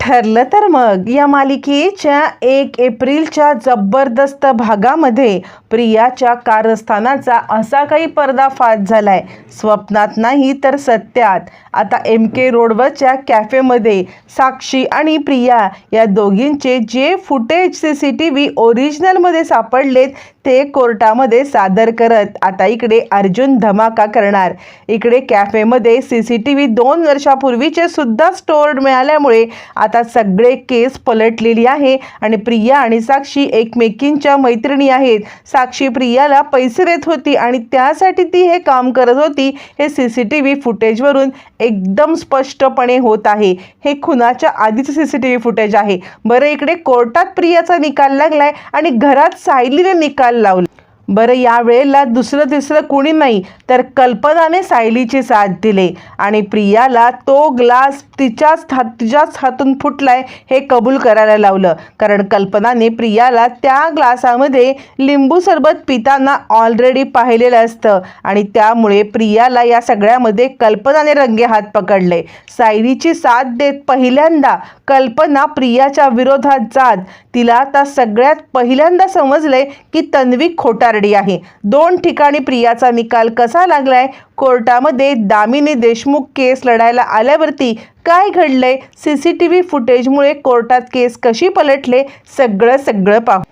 ठरलं तर मग या मालिकेच्या एक एप्रिलच्या जबरदस्त भागामध्ये प्रियाच्या कारस्थानाचा असा काही पर्दाफाश झालाय. स्वप्नात नाही तर सत्यात. आता एम के रोडवरच्या कॅफेमध्ये साक्षी आणि प्रिया या दोघींचे जे footage C C T V ओरिजिनलमध्ये सापडलेत ते कोर्टामध्ये सादर करत आता इकडे अर्जुन धमाका करणार. इकडे कॅफेमध्ये सी सी टी व्ही दोन वर्षापूर्वीचे सुद्धा स्टोअर्ड मिळाल्यामुळे आता सगळे केस पलटलेली आहे आणि प्रिया आणि साक्षी एकमेकींच्या मैत्रिणी आहेत. साक्षी प्रियाला पैसे देत होती आणि त्यासाठी ती हे काम करत होती हे सी सी टी व्ही फुटेजवरून एकदम स्पष्टपणे होत आहे. हे खुनाच्या आधीचं C C T V footage आहे. बरं इकडे कोर्टात प्रियाचा निकाल लागलाय आणि घरात सायलीने निकाल लावला. बरं यावेळेला दुसरं तिसरं कुणी नाही तर कल्पनाने सायलीची साथ दिले. आणि प्रियाला तो ग्लास तिच्याच हात तिच्याच हातून फुटलाय हे कबूल करायला लावलं. कारण कल्पनाने प्रियाला त्या ग्लासामध्ये लिंबू सरबत पिताना ऑलरेडी पाहिलेलं असतं. आणि त्यामुळे प्रियाला या सगळ्यामध्ये कल्पनाने रंगे हात पकडले. सायलीची साथ देत पहिल्यांदा कल्पना प्रियाच्या विरोधात जात. तिला आता सगळ्यात पहिल्यांदा समजलंय की तन्वी कोरडी आहे. दोन ठिकाणी प्रियाचा निकाल कसा लागलाय? कोर्टामध्ये दामिनी देशमुख केस लढायला आल्यावरती काय घडलंय? सी सी टी व्ही फुटेजमुळे कोर्टात केस कशी पलटले? सगळं सगळं पाहू.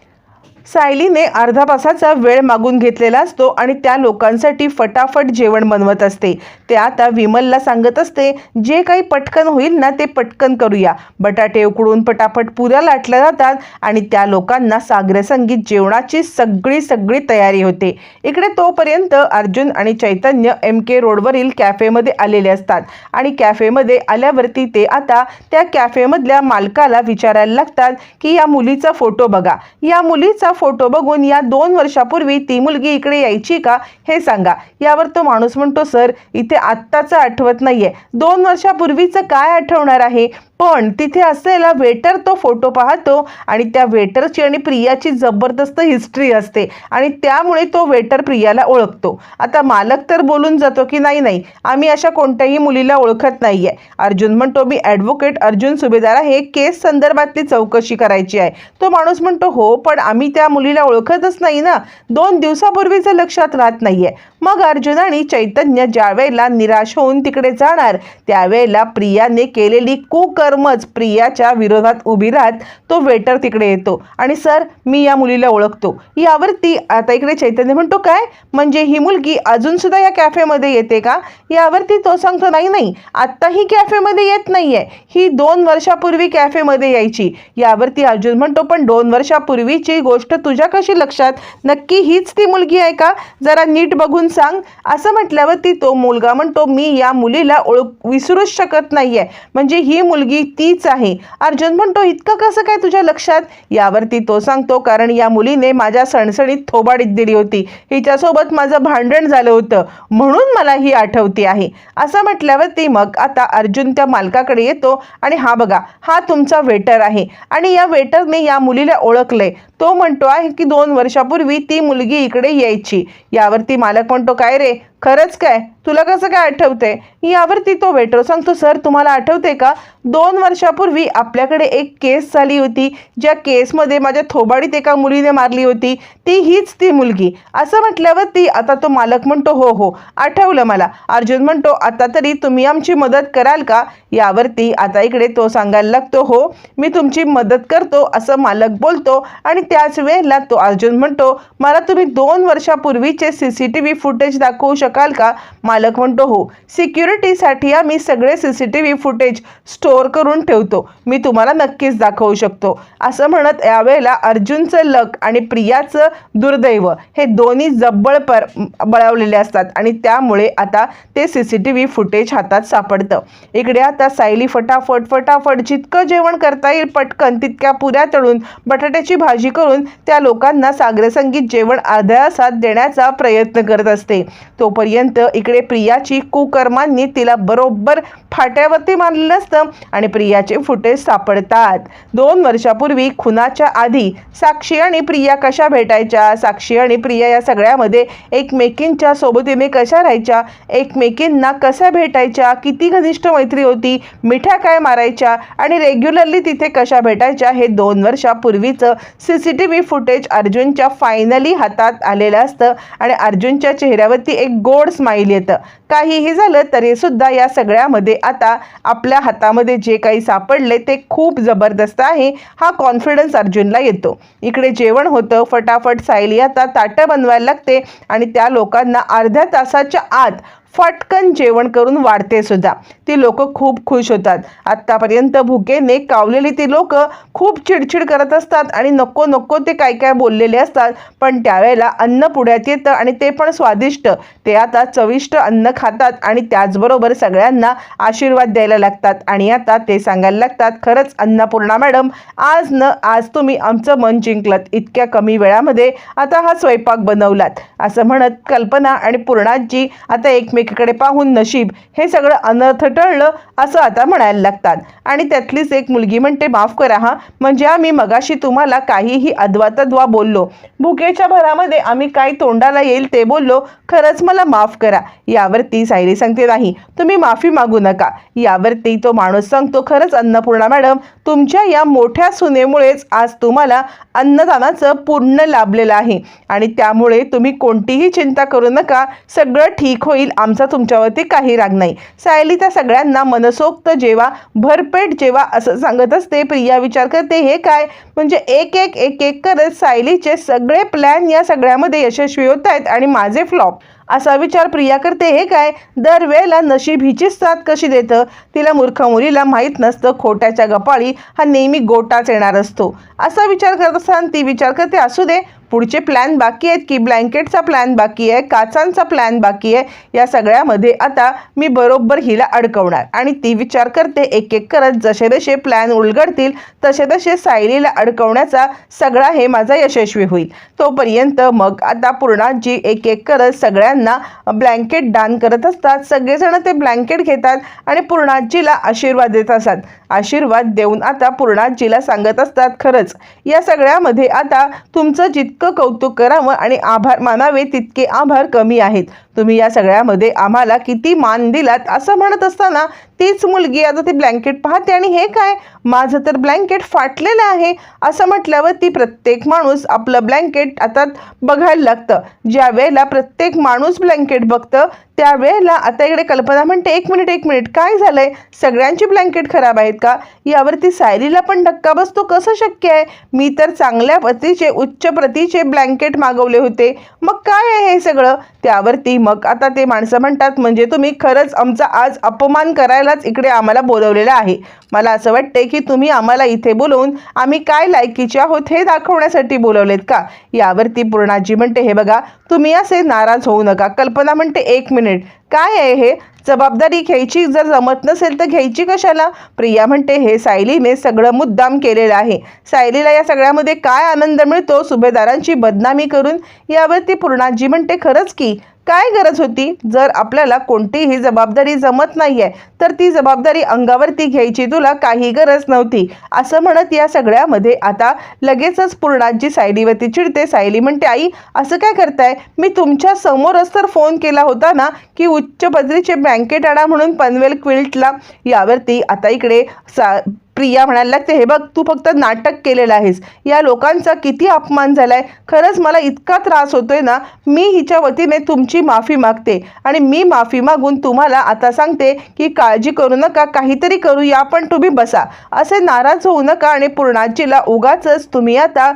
सायलीने अर्धा तासाचा वेळ मागून घेतलेला असतो आणि त्या लोकांसाठी फटाफट जेवण बनवत असते. ते आता विमलला सांगत असते जे काही पटकन होईल ना ते पटकन करूया. बटाटे उकडून पटापट पुऱ्या लाटल्या जातात आणि त्या लोकांना सागरे संगीत जेवणाची सगळी सगळी तयारी होते. इकडे तोपर्यंत अर्जुन आणि चैतन्य एम के रोडवरील कॅफेमध्ये आलेले असतात आणि कॅफेमध्ये आल्यावरती ते आता त्या कॅफेमधल्या मालकाला विचारायला लागतात की या मुलीचा फोटो बघा. या मुलीचा फोटो बघून या दोन वर्षापूर्वी ती मुलगी इकडे यायची का हे सांगा. यावर तो माणूस म्हणतो सर इथे आत्ताचं आठवत नाहीये. दोन वर्षापूर्वीचं काय आठवणार आहे? पण तिथे असलेला वेटर तो फोटो पाहतो आणि त्या वेटरची आणि प्रियाची जबरदस्त हिस्ट्री असते आणि त्यामुळे तो वेटर प्रियाला ओळखतो. आता मालक तर बोलून जातो की नाही नाही आम्ही अशा कोणत्याही मुलीला ओळखत नाहीये. अर्जुन म्हणतो मी ॲडव्होकेट अर्जुन सुभेदार आहे. केस संदर्भातली चौकशी करायची आहे. तो माणूस म्हणतो हो पण आम्ही त्या मुलीला ओळखतच नाही ना. दोन दिवसापूर्वीचं लक्षात राहत नाहीये. मग अर्जुन आणि चैतन्य ज्यावेळेला निराश होऊन तिकडे जाणार त्यावेळेला प्रियाने केलेली कुकर्मच प्रियाच्या विरोधात उभी राहत तो वेटर तिकडे येतो. आणि सर मी या मुलीला ओळखतो. यावरती आता इकडे चैतन्य म्हणतो काय? म्हणजे ही मुलगी अजून सुद्धा या कॅफेमध्ये येते का? यावरती तो सांगतो नाही नाही आत्ता ही कॅफेमध्ये येत नाहीये. ही दोन वर्षापूर्वी कॅफेमध्ये यायची. यावरती अर्जुन म्हणतो पण दोन वर्षापूर्वीची गोष्ट तुझ्या कशी लक्षात नक्की हीच ती मुलगी आहे का? जरा नीट बघून सांग. असं म्हटल्यावर ती तो मुलगा म्हणतो मी या मुलीला ओळख विसरूच शकत नाही आहे म्हणजे ही मुलगी तीच आहे. अर्जुन म्हणतो इतकं कसं काय तुझ्या लक्षात? यावरती तो सांगतो कारण या मुलीने माझ्या सणसणीत थोबाडीत दिली होती. हिच्यासोबत माझं भांडण झालं होतं. म्हणून मला ही आठवती आहे. असं म्हटल्यावर ती मग आता अर्जुन त्या मालकाकडे येतो आणि हा बघा हा तुमचा वेटर आहे. आणि या वेटरने या मुलीला ओळखलंय. तो म्हणतो आहे की दोन वर्षापूर्वी ती मुलगी इकडे यायची. यावरती मालक म्हणतो काय रे? खरंच काय? तुला कसं काय आठवते यावरती तो वेटर सांगतो सर तुम्हाला आठवते का? दोन वर्षापूर्वी आपल्याकडे एक केस झाली होती. ज्या केसमध्ये माझ्या थोबाडीत एका मुलीने मारली होती. ती हीच ती मुलगी. असं म्हटल्यावरती आता तो मालक म्हणतो हो हो आठवलं मला. अर्जुन म्हणतो आता तरी तुम्ही आमची मदत कराल का? यावरती आता इकडे तो सांगायला लागतो हो मी तुमची मदत करतो असं मालक बोलतो. आणि त्याच वेळेला तो अर्जुन म्हणतो मला तुम्ही दोन वर्षापूर्वीचे C C T V footage दाखवू शकाल का? मालक म्हणतो हो. सिक्युरिटीसाठी आम्ही सगळे C C T V footage store करून ठेवतो. मी तुम्हाला नक्कीच दाखवू शकतो. असं म्हणत यावेळेला अर्जुनचं लक आणि प्रियाचं दुर्दैव हे दोन्ही जब्बळ पर बळावलेले असतात आणि त्यामुळे आता ते C C T V footage हातात सापडतं. इकडे आता सायली फटाफट फटाफट जितकं जेवण करता येईल पटकन तितक्या पुऱ्या तळून बटाट्याची भाजी करून त्या लोकांना सागरी संगीत जेवण अर्ध्या साथ देण्याचा प्रयत्न करत असते. तो तोपर्यंत इकडे प्रियाची कुकर्मांनी तिला बरोबर फाट्यावरती मारलेलं असतं आणि प्रियाचे फुटेज सापडतात. दोन वर्षापूर्वी खुनाच्या आधी साक्षी आणि प्रिया कशा भेटायच्या? साक्षी आणि प्रिया या सगळ्यामध्ये एकमेकींच्या सोबतीने कशा राहायच्या? एकमेकींना कशा भेटायच्या? किती घनिष्ठ मैत्री होती? मिठ्या काय मारायच्या? आणि रेग्युलरली तिथे कशा भेटायच्या? हे दोन वर्षापूर्वीचं C C T V footage अर्जुनच्या finally हातात आलेलं असतं. आणि अर्जुनच्या चेहऱ्यावरती एक गोड स्माईल येतं. काहीही झालं तरी सुद्धा या सगळ्यामध्ये आता आपल्या हातामध्ये जे काही सापडले ते खूप जबरदस्त आहे. हा कॉन्फिडन्स अर्जुनला येतो. इकडे जेवण होतं. फटाफट सायली आता ताटं बनवायला लागते आणि त्या लोकांना अर्ध्या तासाच्या आत फटकन जेवण करून वाढते सुद्धा. ती लोक खूप खुश होतात. आत्तापर्यंत भुकेने कावलेली ती लोक खूप चिडचिड करत असतात आणि नको नको ते काय काय बोललेले असतात. पण त्यावेळेला अन्न पुढ्यात येतं आणि ते पण स्वादिष्ट. ते आता चविष्ट अन्न खातात आणि त्याचबरोबर सगळ्यांना आशीर्वाद द्यायला लागतात. आणि आता ते सांगायला लागतात खरंच अन्नपूर्णा मॅडम आज न आज तुम्ही आमचं मन जिंकलत. इतक्या कमी वेळामध्ये आता हा स्वयंपाक बनवलात. असं म्हणत कल्पना आणि पूर्णाजी आता एकमेकीकडे पाहून नशीब हे सगळं अनर्थ टळलं असं आता म्हणायला लागतात. आणि त्यातलीच एक मुलगी म्हणते माफ करा म्हणजे हा. म्हणजे आम्ही मगाशी तुम्हाला काहीही अद्वा तद्वा बोललो. भुकेच्या भरामध्ये आम्ही काय तोंडाला येईल ते बोललो. खरंच मला माफ करा. यावरती सायरी सांगते नाही तुम्ही माफी मागू नका. यावरती तो माणूस सांगतो खरंच अन्नपूर्णा मॅडम तुमच्या या मोठ्या सुनेमुळेच आज तुम्हाला अन्नदानाचं पूर्ण लाभलेलं आहे. आणि त्यामुळे तुम्ही कोणतीही चिंता करू नका. सगळं ठीक होईल. आमचा तुमच्यावरती काही राग नाही. सायली त्या सगळ्यांना मनसोक्त जेवा भरपेट जेवा असं सांगत असते प्रिया विचार करते हे काय? म्हणजे एक एक एक एक करत सायलीचे सगळे प्लॅन या सगळ्यामध्ये यशस्वी होत आहेत आणि माझे फ्लॉप असा विचार प्रिया करते हे काय? दरवेळेला नशीब हिचीच साथ कशी देतं? तिला मूर्ख मुलीला माहीत नसतं खोट्याच्या गपाळी हा नेहमी गोटाच येणार असतो. असा विचार करत असताना ती विचार करते असू दे पुढचे प्लॅन बाकी आहेत की ब्लँकेटचा प्लॅन बाकी आहे काचांचा प्लॅन बाकी आहे या सगळ्यामध्ये आता मी बरोबर हिला अडकवणार. आणि ती विचार करते एक एक करत जसे जसे प्लॅन उलगडतील तसे तसे सायलीला अडकवण्याचा सगळा हे माझा यशस्वी होईल. तोपर्यंत मग आता पूर्णाजी एक एक करत सगळ्यांना ब्लँकेट दान करत असतात सगळेजण ते ब्लँकेट घेतात आणि पूर्णाजीला आशीर्वाद देत असतात. आशीर्वाद देऊन आता पूर्णाजीला सांगत असतात खरंच या सगळ्यामध्ये आता तुमचं जितकं कौतुक करावं आणि आभार मानावे तितके आभार कमी आहेत. तुम्ही या सगळ्यामध्ये आम्हाला किती मान दिलात असं म्हणत असताना तीच मुलगी आता ती ब्लँकेट पाहते आणि हे काय? माझं तर ब्लँकेट फाटलेलं आहे. असं म्हटल्यावर ती प्रत्येक माणूस आपलं ब्लँकेट आता बघायला लागतं. ज्या वेळेला प्रत्येक माणूस ब्लँकेट बघतं त्यावेळेला आता इकडे कल्पना म्हणते एक मिनिट एक मिनिट काय झालंय? सगळ्यांची ब्लँकेट खराब आहेत का? यावरती सायलीला पण धक्का बसतो कसं शक्य आहे? मी तर चांगल्या प्रतीचे उच्च प्रतीचे ब्लँकेट मागवले होते. मग काय आहे हे सगळं? त्यावरती मग आता ते माणसं म्हणतात म्हणजे तुम्ही खरंच आमचा आज अपमान करायला करायलाच इकडे आम्हाला बोलवलेलं आहे. मला असं वाटते की तुम्ही आम्हाला इथे बोलवून आम्ही काय लायकीचे आहोत हे दाखवण्यासाठी बोलवलेत का? यावरती पूर्णाजी म्हणते हे बघा तुम्ही असे नाराज होऊ नका. कल्पना म्हणते एक मिनिट. काय आहे हे? जबाबदारी घ्यायची जर जमत नसेल तर घ्यायची कशाला? प्रिया म्हणते हे सायलीने सगळं मुद्दाम केलेलं आहे. सायलीला या सगळ्यामध्ये काय आनंद मिळतो? सुभेदारांची बदनामी करून? यावरती पूर्णाजी म्हणते खरंच की. काय गरज होती? जर आपल्याला कोणतीही जबाबदारी जमत नाही आहे तर ती जबाबदारी अंगावरती घ्यायची तुला काही गरज नव्हती. असं म्हणत या सगळ्यामध्ये आता लगेचच पूर्णाजी सायलीवरती चिडते. सायली म्हणते आई असं काय करताय? मी तुमच्या समोरच तर फोन केला होता ना की उच्च पदरीचे बँकेट आणा म्हणून पनवेल क्विल्टला. यावरती आता इकडे सा प्रिया म्हणायला लागते हे बघ तू फक्त नाटक केलेलं आहेस. या लोकांचा किती अपमान झालाय. खरंच मला इतका त्रास होतोय ना मी हिच्या वतीने तुमची माफी मागते. आणि मी माफी मागून तुम्हाला आता सांगते की काळजी करू नका काहीतरी करूया पण तुम्ही बसा. असे नाराज होऊ नका आणि पूर्णाजीला उगाच तुम्ही आता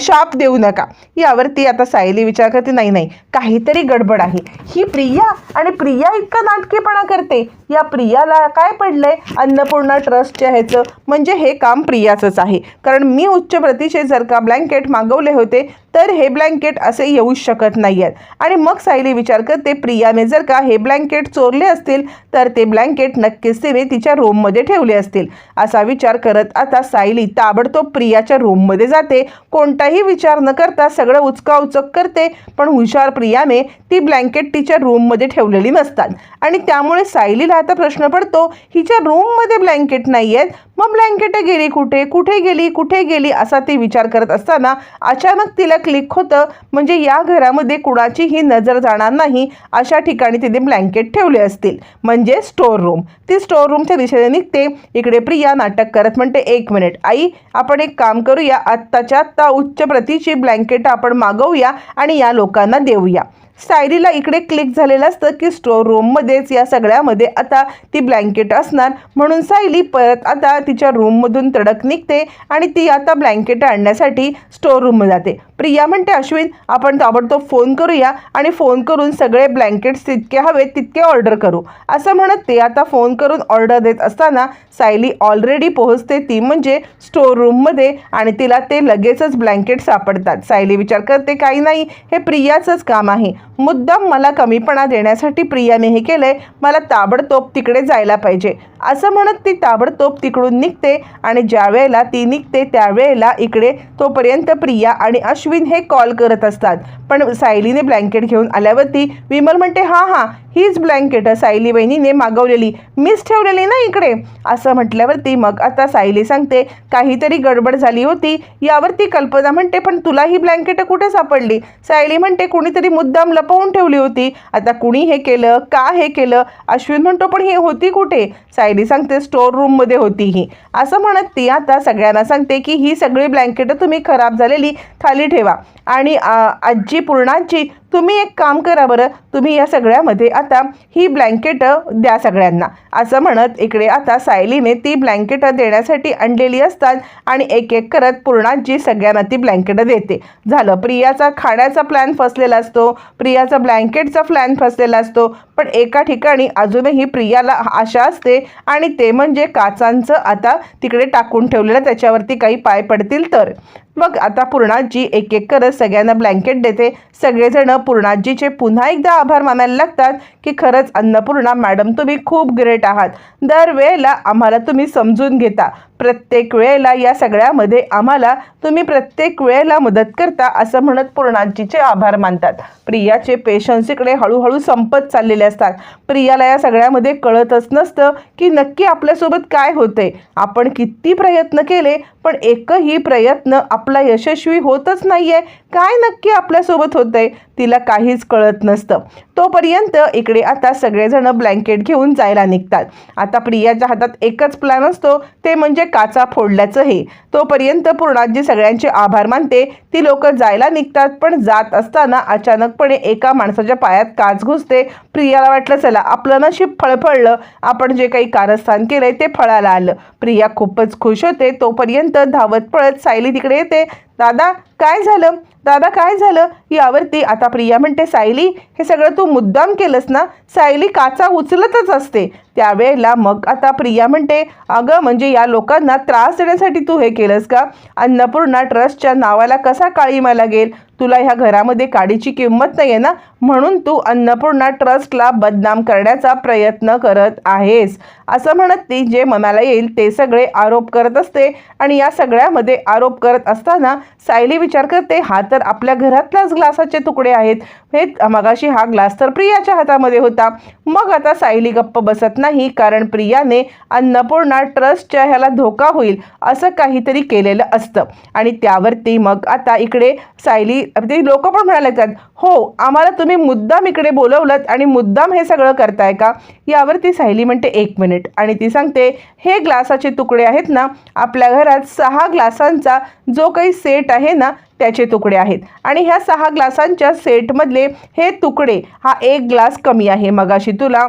शाप देऊ नका. यावरती आता सायली विचार करते नाही नाही काहीतरी गडबड आहे. ही प्रिया आणि प्रिया इतका नाटकेपणा करते. या प्रियाला काय पडलंय? अन्नपूर्णा ट्रस्टच्या ह्याचं म्हणजे हे काम प्रियाचंच आहे. कारण मी उच्च प्रतीचे जर का ब्लँकेट मागवले होते तर हे ब्लँकेट असे येऊच शकत नाही आहेत आणि मग सायली विचार करते प्रियाने जर का हे ब्लँकेट चोरले असतील तर ते ब्लँकेट नक्कीच तिने तिच्या रूममध्ये ठेवले असतील. असा विचार करत आता सायली ताबडतोब प्रियाच्या रूममध्ये जाते. कोणताही विचार न करता सगळं उचकाउचक करते पण हुशार प्रियाने ती ब्लँकेट तिच्या रूममध्ये ठेवलेली नसतात. आणि त्यामुळे सायलीला आता प्रश्न पडतो हिच्या रूममध्ये ब्लँकेट नाही आहेत मग ब्लँकेट गेली कुठे? कुठे गेली? कुठे गेली? असा ती विचार करत असताना अचानक तिला क्लिक होतं. म्हणजे या घरामध्ये कुणाचीही नजर जाणार नाही अशा ठिकाणी तिने ब्लँकेट ठेवले असतील. म्हणजे स्टोर रूम. ती स्टोर रूमच्या दिशेने निघते. इकडे प्रिया नाटक करत म्हणते एक मिनिट आई आपण एक काम करूया. आत्ताच्या आत्ता उच्च प्रतीची ब्लँकेट आपण मागवूया आणि या लोकांना देऊया. सायलीला इकडे क्लिक झालेलं असतं की स्टोर रूममध्येच या सगळ्यामध्ये आता ती ब्लँकेट असणार. म्हणून सायली परत आता तिच्या रूममधून तडक निघते आणि ती आता ब्लँकेट आणण्यासाठी स्टोर रूममध्ये जाते. प्रिया म्हणते अश्विन आपण ताबडतोब फोन करूया आणि फोन करून सगळे ब्लँकेट्स जितके हवेत तितके ऑर्डर करू. असं म्हणत ते आता फोन करून ऑर्डर देत असताना सायली ऑलरेडी पोहोचते. ती म्हणजे स्टोर रूममध्ये आणि तिला ते लगेचच ब्लँकेट सापडतात. सायली विचार करते काही नाही हे प्रियाचंच काम आहे. मुद्दाम मला कमीपणा देण्यासाठी प्रियाने हे केलंय. मला ताबडतोब तिकडे जायला पाहिजे. असं म्हणत ती ताबडतोब तिकडून निघते आणि ज्या वेळेला ती निघते त्यावेळेला इकडे तोपर्यंत प्रिया आणि अश्विन हे कॉल करत असतात. पण सायलीने ब्लँकेट घेऊन आल्यावरती विमल म्हणते हां हां हीच ब्लँकेट सायली बहिणीने मागवलेली. मीच ठेवलेली ना इकडे? असं म्हटल्यावरती मग आता सायली सांगते काहीतरी गडबड झाली होती. यावरती कल्पना म्हणते पण तुला ही ब्लँकेट कुठे सापडली? सायली म्हणते कुणीतरी मुद्दाम लपवून ठेवली होती. आता कुणी हे केलं? का हे केलं? अश्विन म्हणतो पण ही होती कुठे? सायली सांगते स्टोर रूममध्ये होती ही. असं म्हणत ती आता सगळ्यांना सांगते की ही सगळी ब्लँकेटं तुम्ही खराब झालेली खाली ठेवा. आणि आजी पूर्णाची तुम्ही एक काम करा बरं. तुम्ही या सगळ्यामध्ये आता ही ब्लँकेटं द्या सगळ्यांना. असं म्हणत इकडे आता सायलीने ती ब्लँकेटं देण्यासाठी आणलेली असतात आणि एक एक करत पूर्णाजी सगळ्यांना ती ब्लँकेटं देते. झालं प्रियाचा खाण्याचा प्लॅन फसलेला असतो. प्रियाचा ब्लँकेटचा प्लॅन फसलेला असतो. पण एका ठिकाणी अजूनही प्रियाला आशा असते आणि ते म्हणजे काचांचं आता तिकडे टाकून ठेवलेलं त्याच्यावरती काही पाय पडतील तर. मग आता पूर्णाजी एक एक करत सगळ्यांना ब्लँकेट देते. सगळेजण पूर्णाजीचे पुन्हा एकदा आभार मानायला लागतात की खरंच अन्नपूर्णा मॅडम तुम्ही खूप ग्रेट आहात. दरवेळेला आम्हाला तुम्ही समजून घेता. प्रत्येक वेळेला या सगळ्यामध्ये आम्हाला तुम्ही प्रत्येक वेळेला मदत करता असं म्हणत पूर्णाजीचे आभार मानतात. प्रियाचे पेशन्स इकडे हळूहळू संपत चाललेले असतात. प्रियाला या सगळ्यामध्ये कळतच नसतं की नक्की आपल्यासोबत काय होते आपण किती प्रयत्न केले पण एकही प्रयत्न आपला यशस्वी होतच नाही आहे काय नक्की आपल्यासोबत होतंय तिला काहीच कळत नसतं. तोपर्यंत इकडे आता सगळेजण ब्लँकेट घेऊन जायला निघतात. आता प्रियाच्या हातात एकच प्लॅन असतो ते म्हणजे काचा फोडल्याचं हे तोपर्यंत पूर्णाजी सगळ्यांचे आभार मानते. ती लोक जायला निघतात पण जात असताना अचानकपणे एका माणसाच्या पायात काच घुसते. प्रियाला वाटलं चला आपलं नशीब फळफळलं आपण जे काही कारस्थान केलंय ते फळाला आलं. प्रिया खूपच खुश होते. तोपर्यंत धावत पळत सायली तिकडे येते. दादा काय झालं? दादा काय झालं? यावरती आता प्रिया म्हणते सायली हे सगळं तू मुद्दाम केलंस ना? सायली काचा उचलतच असते. त्यावेळेला मग आता प्रिया म्हणते अगं म्हणजे या लोकांना त्रास देण्यासाठी तू हे केलंस का? अन्नपूर्णा ट्रस्टच्या नावाला कसा काळीमा लागेल तुला ह्या घरामध्ये काडीची किंमत नाही आहे ना? म्हणून तू अन्नपूर्णा ट्रस्टला बदनाम करण्याचा प्रयत्न करत आहेस. असं म्हणत ती जे मनाला येईल ते सगळे आरोप करत असते आणि या सगळ्यामध्ये आरोप करत असताना सायली विचार करते हा तर आपल्या घरातल्याच ग्लासाचे तुकडे आहेत. हे मगाशी हा ग्लास तर प्रियाच्या हातामध्ये होता. मग आता सायली गप्प बसत नाही कारण प्रियाने अन्नपूर्णा ट्रस्टच्या ह्याला धोका होईल असं काहीतरी केलेलं असतं. आणि त्यावरती मग आता इकडे सायली ते लोक पण म्हणायला लागतात हो आम्हाला तुम्ही मुद्दाम इकडे बोलवलं आणि मुद्दाम हे सगळं करताय का? यावरती सायली म्हणते एक मिनिट. आणि ती सांगते हे ग्लासाचे तुकडे आहेत ना आपल्या घरात सहा ग्लासांचा जो काही सेट आहे ना त्याचे तुकडे आहेत. आणि ह्या सहा ग्लासांच्या सेटमधले हे तुकडे हा एक ग्लास कमी आहे. मगाशी तुला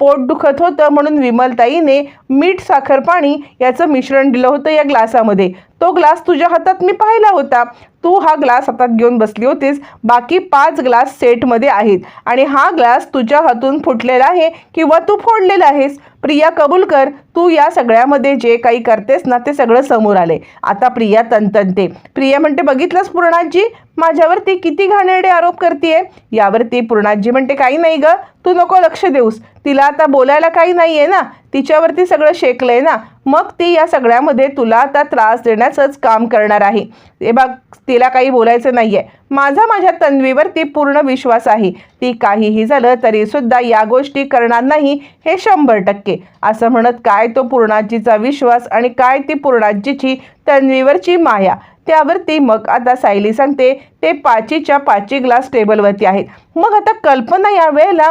पोट दुखत होतं म्हणून विमलताईने मीठ साखर पाणी याचं मिश्रण दिलं होतं या ग्लासामध्ये. तो ग्लास तुझ्या हातात मी पाहिला होता. तू हा ग्लास हातात घेऊन बसली होतीस. बाकी पाच ग्लास सेटमध्ये आहेत. आणि हा ग्लास तुझ्या हातून फुटलेला आहे किंवा तू फोडलेला आहेस. प्रिया कबूल कर तू या सगळ्यामध्ये जे काही करतेस ना ते सगळं समोर आले आता प्रिया तंतंते प्रिया म्हणते बघितलंस पूर्णाजी? माझ्यावरती किती घाणेरडे आरोप करते यावरती पूर्णाजी म्हणते काही नाही ग तू नको लक्ष देऊस. तिला आता बोलायला काही नाही आहे ना. तिच्यावरती सगळं शेकलंय ना. मग ती या सगळ्यामध्ये तुला आता त्रास देण्याचंच काम करणार आहे. हे बघ तिला काही बोलायचं नाही आहे माझा माझ्या तन्वीवरती पूर्ण विश्वास आहे. ती काहीही झालं तरीसुद्धा या गोष्टी करणार नाही हे शंभर टक्के. असं म्हणत काय तो पूर्णाजीचा विश्वास आणि काय ती पूर्णाजीची तन्वीवरची माया? त्यावरती मग आता सायली सांगते ते पाचीच्या पाची ग्लास टेबलवरती आहेत. मग आता कल्पना या वेळेला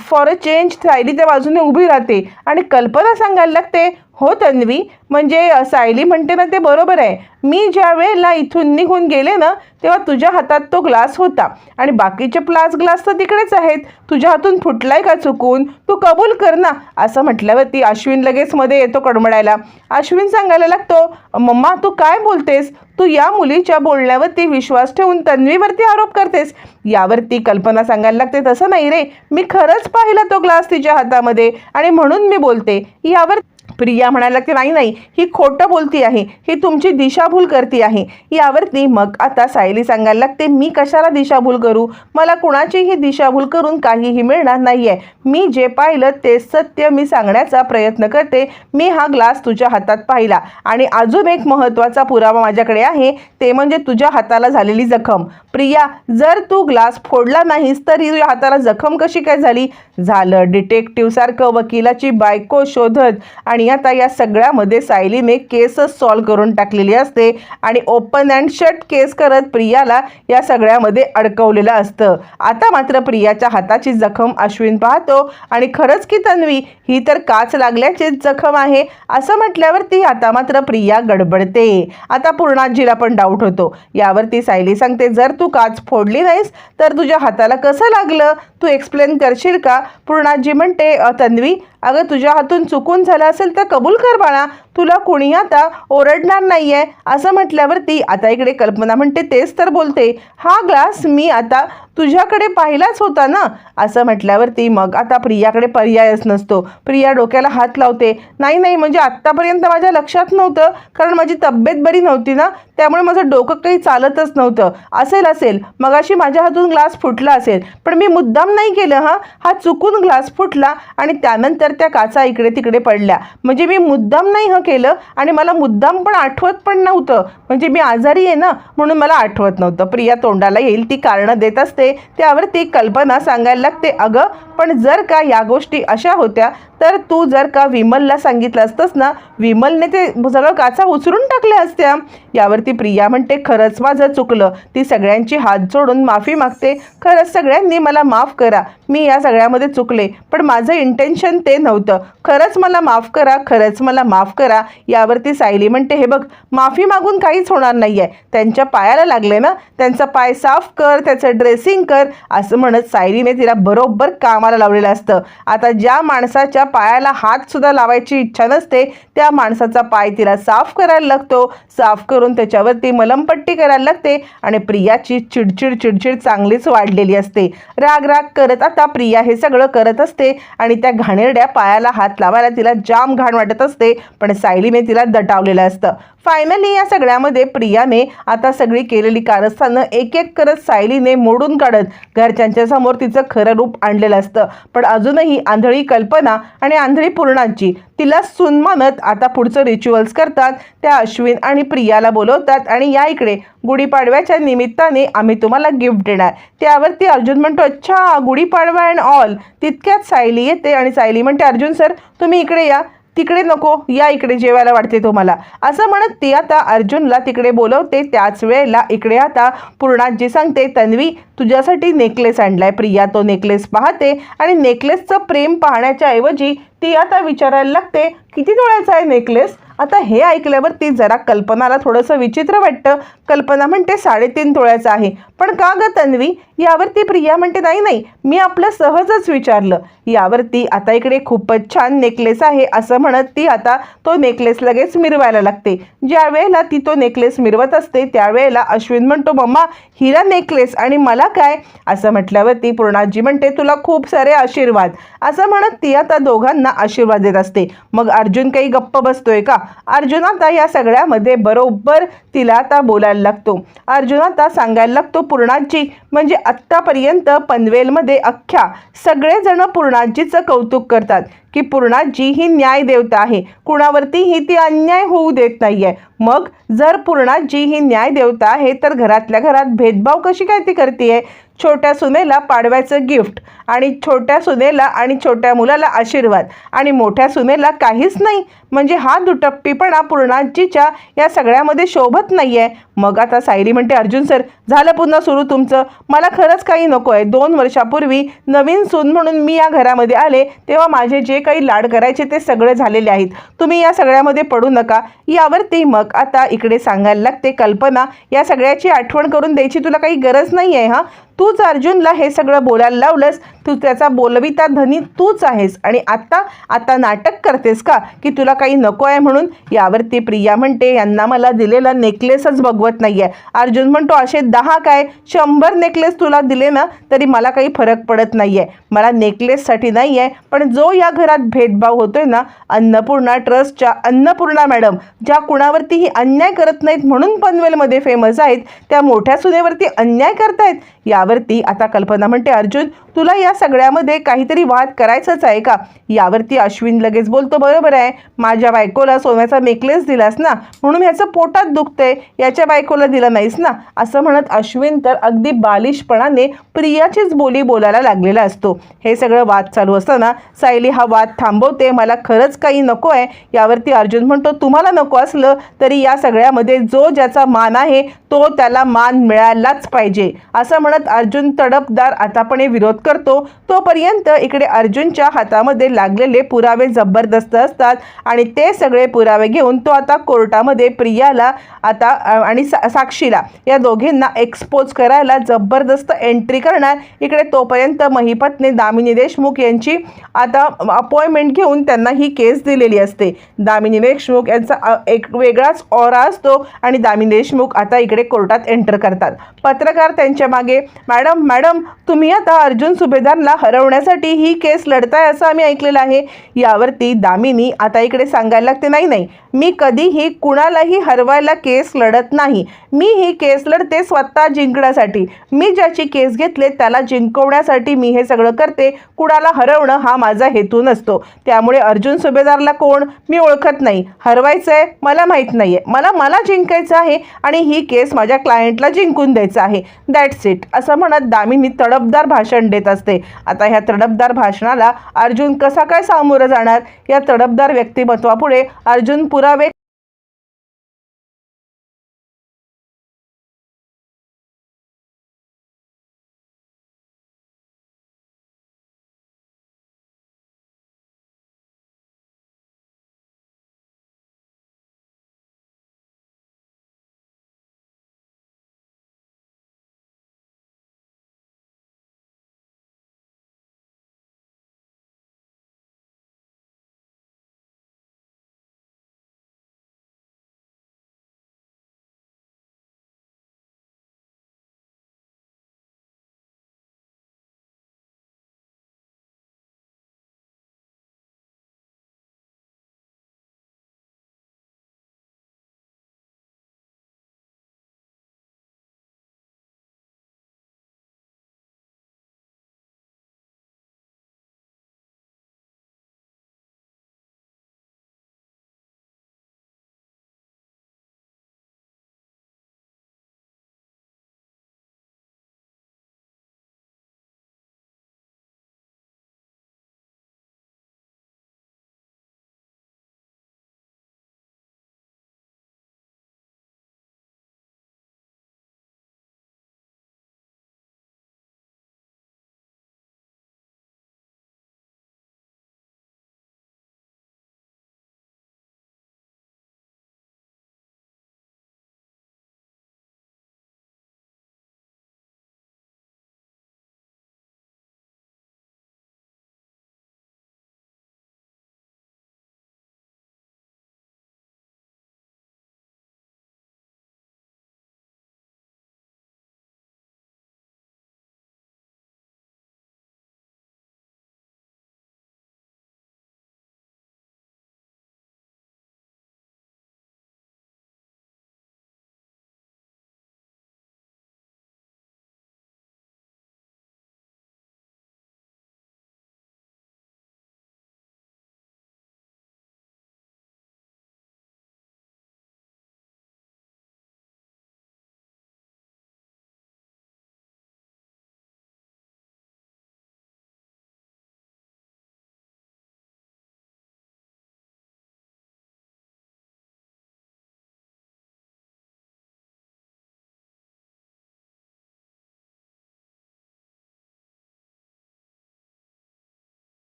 फॉर अ चेंज सायलीच्या बाजूने उभी राहते आणि कल्पना सांगायला लागते हो तन्वी. म्हणजे सायली म्हणते ना ते बरोबर आहे. मी ज्या वेळेला इथून निघून गेले ना तेव्हा तुझ्या हातात तो ग्लास होता. आणि बाकीचे प्लास ग्लास तर तिकडेच आहेत. तुझ्या हातून फुटलाय का चुकून? तू कबूल कर ना. असं म्हटल्यावरती अश्विन लगेच मध्ये येतो कडमडायला. अश्विन सांगायला लागतो मम्मा तू काय बोलतेस? तू या मुलीच्या बोलण्यावरती विश्वास ठेवून तन्वीवरती आरोप करतेस. यावरती कल्पना सांगायला लागते तसं नाही रे. मी खरंच पाहिला तो ग्लास तिच्या हातामध्ये. आणि म्हणून मी बोलते. यावर प्रिया म्हणायला लागते नाही नाही ही खोटं बोलती आहे. ही तुमची दिशाभूल करती आहे. यावरती मग आता सायली सांगायला लागते मी कशाला दिशाभूल करू? मला कुणाचीही दिशाभूल करून काहीही मिळणार नाही आहे मी जे पाहिलं ते सत्य मी सांगण्याचा प्रयत्न करते. मी हा ग्लास तुझ्या हातात पाहिला. आणि अजून एक महत्त्वाचा पुरावा माझ्याकडे आहे. ते म्हणजे तुझ्या हाताला झालेली जखम. प्रिया जर तू ग्लास फोडला नाहीस तरी तुझ्या हाताला जखम कशी काय झाली? झालं. डिटेक्टिव्हसारखं वकिलाची बायको शोधत आणि आता या सगळ्यामध्ये सायलीने केसच सॉल्व करून टाकलेली असते आणि ओपन अँड शट केस करत प्रियाला या सगळ्यामध्ये अडकवलेलं असतं. आता मात्र प्रियाच्या हाताची जखम अश्विन पाहतो आणि खरंच की तन्वी ही तर काच लागल्याचीच जखम आहे. असं म्हटल्यावर ती आता मात्र प्रिया गडबडते. आता पूर्णाजीला पण डाऊट होतो. यावरती सायली सांगते जर तू काच फोडली नाहीस तर तुझ्या हाताला कसं लागलं? तू एक्सप्लेन करशील का? पूर्णाजी म्हणते तन्वी अगं तुझ्या हातून चुकून झालं असेल तर कबूल कर बाळा. तुला कुणी आता ओरडणार नाही आहे असं म्हटल्यावरती आता इकडे कल्पना म्हणते तेच तर बोलते. हा ग्लास मी आता तुझ्याकडे पाहिलाच होता ना? असं म्हटल्यावरती मग आता प्रियाकडे पर्यायच नसतो. प्रिया डोक्याला हात लावते. नाही नाही म्हणजे आत्तापर्यंत माझ्या लक्षात नव्हतं कारण माझी तब्येत बरी नव्हती ना? त्यामुळे माझं डोकं काही चालतच नव्हतं. असेल असेल. मगाशी माझ्या हातून ग्लास फुटला असेल. पण मी मुद्दाम नाही केलं हा? हा चुकून ग्लास फुटला आणि त्यानंतर त्या काचा इकडे तिकडे पडल्या. म्हणजे मी मुद्दाम नाही हा? केलं आणि मला मुद्दाम पण आठवत पण नव्हतं. म्हणजे मी आजारी आहे ना म्हणून मला आठवत नव्हतं. प्रिया तोंडाला येईल ती कारणं देत असते. त्यावर ती कल्पना सांगायला लागते. अगं पण जर का या गोष्टी अशा होत्या तर तू जर का विमलला सांगितलं असतंस ना विमलने ते सगळं काचा उचलून टाकल्या असत्या. यावरती प्रिया म्हणते खरंच माझं चुकलं. ती सगळ्यांची हात जोडून माफी मागते. खरंच सगळ्यांनी मला माफ करा. मी या सगळ्यामध्ये चुकले. पण माझं इंटेन्शन ते नव्हतं. खरंच मला माफ करा. खरंच मला माफ करा. यावरती सायली म्हणते हे बघ माफी मागून काहीच होणार नाही आहे त्यांच्या पायाला लागले ना? त्यांचा पाय साफ कर त्याचं ड्रेसिंग कर. असं म्हणत सायलीने तिला बरोबर कामाला लावलेलं असतं. आता ज्या माणसाच्या पायाला हात सुद्धा लावायची इच्छा नसते त्या माणसाचा पाय तिला साफ करायला लागतो. साफ करून त्याच्यावरती मलमपट्टी करायला लागते आणि प्रियाची चिडचिड चिडचिड चांगलीच वाढलेली असते. राग राग करत आता प्रिया हे सगळं करत असते आणि त्या घाणेरड्या पायाला हात लावायला तिला जाम घाण वाटत असते पण सायलीने तिला दटावलेलं असतं. फायनली या सगळ्यामध्ये प्रियाने आता सगळी केलेली कारस्थानं एक एक करत सायलीने मोडून काढत घरच्यांच्या समोर तिचं खरं रूप आणलेलं असतं. पण अजूनही आंधळी कल्पना आणि आंधळी पूर्णांची तिला सुनमानत आता पुढचं रिच्युअल्स करतात. त्या अश्विन आणि प्रियाला बोलवतात आणि या इकडे गुढीपाडव्याच्या निमित्ताने आम्ही तुम्हाला गिफ्ट देणार. त्यावरती अर्जुन म्हणतो अच्छा गुढीपाडवा अँड ऑल तितक्यात सायली येते आणि सायली म्हणते अर्जुन सर तुम्ही इकडे या. तिकडे नको या इकडे जेवायला वाटते तुम्हाला असं म्हणत ती आता अर्जुनला तिकडे बोलवते. त्याच वेळेला इकडे आता पूर्णाजी सांगते तन्वी तुझ्यासाठी नेकलेस आणलाय. प्रिया तो नेकलेस पाहते आणि नेकलेसचं प्रेम पाहण्याच्या ऐवजी ती आता विचारायला लागते किती तोळ्याचा आहे नेकलेस आता हे ऐकल्यावर ती जरा कल्पनाला थोडंसं विचित्र वाटतं. कल्पना म्हणते साडेतीन तोळ्याचं आहे. पण का ग तन्वी? यावरती प्रिया म्हणते नाही नाही मी आपलं सहजच विचारलं. यावरती आता इकडे खूपच छान नेकलेस आहे असं म्हणत ती आता तो नेकलेस लगेच मिरवायला लागते. ज्या वेळेला ती तो नेकलेस मिरवत असते त्यावेळेला अश्विन म्हणतो मम्मा हिरा नेकलेस आणि मला काय? असं म्हटल्यावरती पूर्णाजी म्हणते तुला खूप सारे आशीर्वाद. असं म्हणत ती आता दोघांना आशीर्वाद देत असते. मग अर्जुन काही गप्प बसतोय का? अर्जुन आता या सगळ्यामध्ये बरोबर तिला आता बोलायला लागतो. अर्जुन आता सांगायला लागतो पूर्णाजी म्हणजे आत्तापर्यंत पनवेलमध्ये अख्ख्या सगळेजण पूर्णाजीचं कौतुक करतात की पूर्णाजी ही न्याय देवता आहे. कुणावरतीही ती अन्याय होऊ देत नाही आहे मग जर पूर्णाजी ही न्याय देवता आहे तर घरातल्या घरात भेदभाव कशी काय ती करते छोट्या सुनेला पाडव्याचं गिफ्ट आणि छोट्या सुनेला आणि छोट्या मुलाला आशीर्वाद आणि मोठ्या सुनेला काहीच नाही. म्हणजे हा दुटप्पीपणा पूर्णाजीच्या या सगळ्यामध्ये शोभत नाही आहे मग आता सायली म्हणते अर्जुन सर झालं पुन्हा सुरू तुमचं? मला खरंच काही नको आहे दोन वर्षापूर्वी नवीन सून म्हणून मी या घरामध्ये आले तेव्हा माझे जे काही लाड करायचे ते सगळे झालेले आहेत. तुम्ही या सगळ्यामध्ये पडू नका. यावरती मग आता इकडे सांगायला लागते कल्पना या सगळ्याची आठवण करून द्यायची तुला काही गरज नाही आहे हां? तूच अर्जुनला हे सगळं बोलायला लावलंस तू त्याचा बोलविता धनी तूच आहेस. आणि आत्ता आता नाटक करतेस का? की तुला काही नको आहे म्हणून यावरती प्रिया म्हणते यांना मला दिलेला नेकलेसच बघवत नाही आहे अर्जुन म्हणतो असे दहा काय? शंभर नेकलेस तुला दिले ना तरी मला काही फरक पडत नाही आहे मला नेकलेससाठी नाही आहे पण जो या घरात भेदभाव होतोय ना अन्नपूर्णा ट्रस्टच्या अन्नपूर्णा मॅडम ज्या कुणावरतीही अन्याय करत नाहीत म्हणून पनवेलमध्ये फेमस आहेत त्या मोठ्या सुनेवरती अन्याय करतायत? यावरती आता कल्पना म्हणते अर्जुन तुला या सगळ्यामध्ये काहीतरी वाद करायचाच आहे का? यावरती अश्विन लगेच बोलतो बरोबर आहे. माझ्या बायकोला सोन्याचा नेकलेस दिलास ना म्हणून ह्याचं पोटात दुखतंय याच्या बायकोला दिलं नाहीस ना? असं म्हणत अश्विन तर अगदी बालिशपणाने प्रियाचीच बोली बोलायला लागलेला असतो. हे सगळं वाद चालू असताना सायली हा वाद थांबवते मला खरंच काही नको आहे. यावरती अर्जुन म्हणतो तुम्हाला नको असलं तरी या सगळ्यामध्ये जो ज्याचा मान आहे तो त्याला मान मिळायलाच पाहिजे. असं म्हणत अर्जुन तडपदार आतापणे विरोध करतो. तोपर्यंत इकडे अर्जुनच्या हातामध्ये लागलेले पुरावे जबरदस्त असतात आणि ते सगळे पुरावे घेऊन तो आता कोर्टामध्ये प्रियाला आता आणि सा साक्षीला या दोघींना एक्सपोज करायला जबरदस्त एंट्री करणार. इकडे तोपर्यंत महिपतने दामिनी देशमुख यांची आता अपॉइंटमेंट घेऊन त्यांना ही केस दिलेली असते. दामिनी देशमुख यांचा एक वेगळाच ऑरा असतो आणि दामिनी देशमुख आता इकडे कोर्टात एंटर करतात. पत्रकार त्यांच्या मागे मॅडम मॅडम तुम्ही आता अर्जुन सुभेदारला हरवण्यासाठी ही केस लढताय असं आम्ही ऐकलेलं आहे. यावरती दामिनी आता इकडे सांगायला लागते नाही नाही मी कधीही कुणालाही हरवायला केस लढत नाही. मी ही केस लढते स्वतः जिंकण्यासाठी. मी ज्याची केस घेतले त्याला जिंकवण्यासाठी मी हे सगळं करते. कुणाला हरवणं हा माझा हेतू नसतो. त्यामुळे अर्जुन सुभेदारला कोण? मी ओळखत नाही. हरवायचं आहे मला माहीत नाही आहे मला मला जिंकायचं आहे आणि ही केस माझ्या क्लायंटला जिंकून द्यायचं आहे. दॅट्स इट असं म्हणत दामिनी तडपदार भाषण देत असते. आता ह्या तडपदार भाषणाला अर्जुन कसा काय सामोरं जाणार? या तडपदार महत्वापुढे अर्जुन पुरावे